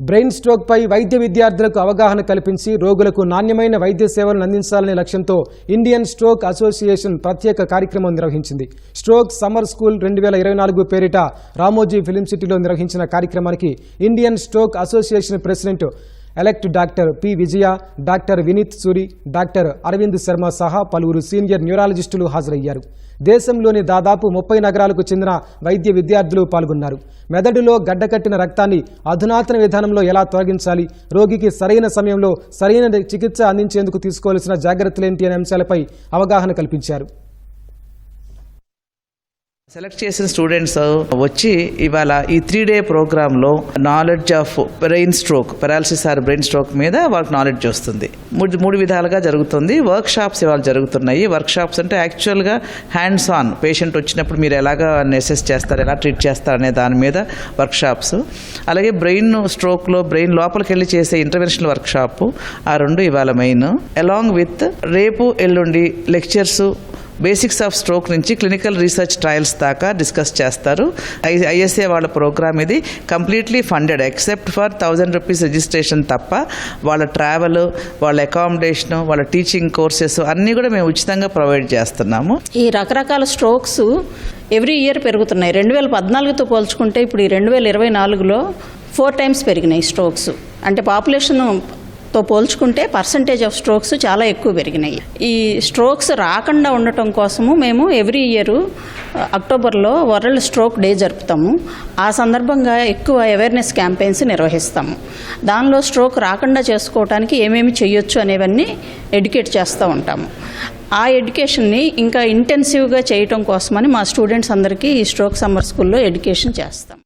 Brain stroke పై వైద్య విద్యార్థులకు అవగాహన కల్పించి రోగులకు నాణ్యమైన వైద్య సేవలను అందించాలనే లక్ష్యంతో ఇండియన్ స్ట్రోక్ అసోసియేషన్ ప్రత్యేక కార్యక్రమం నిర్వహించింది. స్ట్రోక్ సమ్మర్ స్కూల్ రెండు వేల ఇరవై నాలుగు పేరిట రామోజీ ఫిలిం సిటీలో నిర్వహించిన కార్యక్రమానికి Indian stroke association president elect doctor P Vijaya doctor Vineet Suri doctor Arvind Sharma సహా పలువురు సీనియర్ న్యూరాలజిస్టులు హాజరయ్యారు. దేశంలోని దాదాపు ముప్పై నగరాలకు చెందిన వైద్య విద్యార్థులు పాల్గొన్నారు. మెదడులో గడ్డకట్టిన రక్తాన్ని అధునాతన విధానంలో ఎలా తొలగించాలి రోగికి సరైన సమయంలో సరైన చికిత్స అందించేందుకు తీసుకోవాల్సిన జాగ్రత్తలేంటి అనే అంశాలపై అవగాహన కల్పించారు. సెలెక్ట్ చేసిన స్టూడెంట్స్ వచ్చి ఇవాళ ఈ త్రీ డే ప్రోగ్రాంలో knowledge of brain stroke paralysis or brain stroke మీద వాళ్ళకి నాలెడ్జ్ వస్తుంది. మూడు మూడు విధాలుగా జరుగుతుంది. వర్క్ షాప్స్ ఇవాళ జరుగుతున్నాయి. వర్క్ షాప్స్ అంటే యాక్చువల్గా హ్యాండ్స్ ఆన్ పేషెంట్ వచ్చినప్పుడు మీరు ఎలాగా నెసెస్ చేస్తారు ఎలా ట్రీట్ చేస్తారు అనే దాని మీద వర్క్ షాప్స్ అలాగే బ్రెయిన్ స్ట్రోక్లో బ్రెయిన్ లోపలికి వెళ్ళి చేసే ఇంటర్వెన్షనల్ వర్క్ షాప్ ఆ రెండు ఇవాళ మెయిన్ అలాంగ్ విత్ రేపు ఎల్లుండి లెక్చర్స్ బేసిక్స్ ఆఫ్ స్ట్రోక్ నుంచి క్లినికల్ రీసెర్చ్ ట్రయల్స్ దాకా డిస్కస్ చేస్తారు. ఐ ఐఎస్ఏ వాళ్ళ ప్రోగ్రామ్ ఇది. Completely funded except for thousand rupees registration తప్ప వాళ్ళ ట్రావెల్ వాళ్ళ అకామిడేషన్ వాళ్ళ టీచింగ్ కోర్సెస్ అన్నీ కూడా మేము ఉచితంగా ప్రొవైడ్ చేస్తున్నాము. ఈ రకరకాల స్ట్రోక్స్ ఎవ్రీ ఇయర్ పెరుగుతున్నాయి. రెండు వేల పద్నాలుగుతో పోల్చుకుంటే ఇప్పుడు ఈ రెండు వేల ఇరవై నాలుగులో ఫోర్ టైమ్స్ పెరిగినాయి స్ట్రోక్స్. అంటే పాపులేషన్ తో పోల్చుకుంటే పర్సంటేజ్ ఆఫ్ స్ట్రోక్స్ చాలా ఎక్కువ పెరిగినాయి. ఈ స్ట్రోక్స్ రాకుండా ఉండటం కోసము మేము ఎవ్రీ ఇయర్ అక్టోబర్లో వరల్డ్ స్ట్రోక్ డే జరుపుతాము. ఆ సందర్భంగా ఎక్కువ అవేర్నెస్ క్యాంపెయిన్స్ నిర్వహిస్తాము. దానిలో స్ట్రోక్ రాకుండా చేసుకోవడానికి ఏమేమి చేయొచ్చు అనేవన్నీ ఎడ్యుకేట్ చేస్తూ ఉంటాము. ఆ ఎడ్యుకేషన్ని ఇంకా ఇంటెన్సివ్గా చేయటం కోసమని మా స్టూడెంట్స్ అందరికీ ఈ స్ట్రోక్ సమ్మర్ స్కూల్లో ఎడ్యుకేషన్ చేస్తాం.